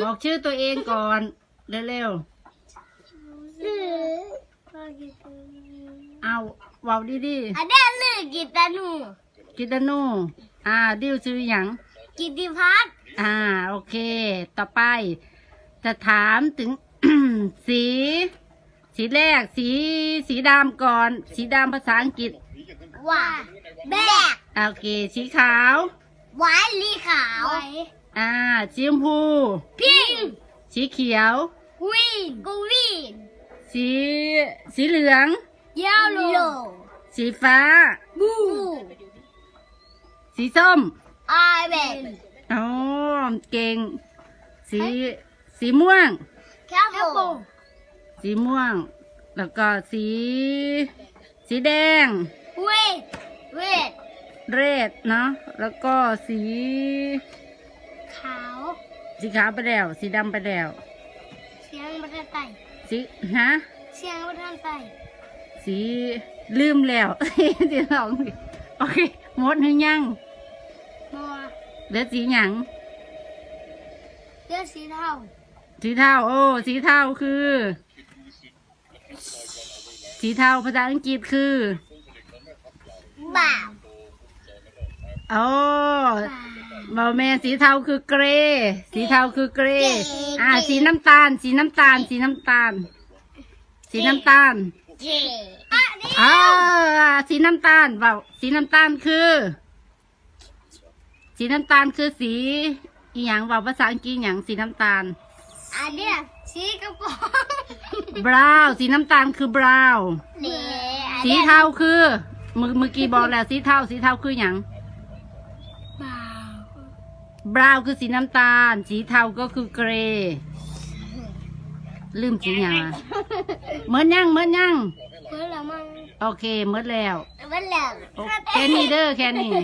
บอกชื่อตัวเองก่อน เร็วลือๆ เอาเว้าดีอันนี้ลือกิตานูๆกิตานูอ่า ดิวชื่อหยัง กิติพัฒน์อ่า โอเค ต่อไป จะถามถึง สี สีแรก สี สีดำก่อน สีดำภาษาอังกฤษว่าแบกอ่าโอเค สีขาว ไว้ลีขาว อ่าสีชมพูพิงสีเขียววินกูวินสีสีเหลืองยาวโลสีฟ้าบูสีส้มไอเวนอ๋อเก่ง สีสีม่วงแคปโปสีม่วง แล้วก็สี สีแดงเวทเวทเรดเนาะแล้วก็สีขาว สีขาวไปแล้ว สีดำไปแล้ว เสียงประทันไตสีฮะ เสียงประทันไตสีลืมแล้ว สีสองโอเคหมดหรือยังมัวเหลือสีหยังเลือดสีเทาสีเทาโอ้ สีเทาคือ สีเทาภาษาอังกฤษคือบ่าวโอ้ บ่าวบอแม่สีเทาคือเกรย์สีเทาคือเกรย์เก๋อ่า สีน้ำตาล สีน้ำตาล สีน้ำตาล สีน้ำตาลเจอะนี่อ่าสีน้ำตาลเปล่าสีน้ำตาลคือ สีน้ำตาลคือสีอีหยังเปล่าภาษาอังกฤษอหย่างสีน้ำตาล อันเนี้ยสีกระป๋องบราวน์สีน้ำตาลคือบราวน์เหล่อันสีนี้ยเทาคือมือเมื่อกี้บอกแล้วสีเทาสีเทาคืออย่างบ่าว บราวน์คือสีน้ำตาล สีเทาก็คือเกรย์ลืมสีอย่างอะเหมือนยังเหมือนยังเพื่อนละมันโอเคเหมือนแล้วมันเหลืองโอแค่นี้เด้อแค่นี้เ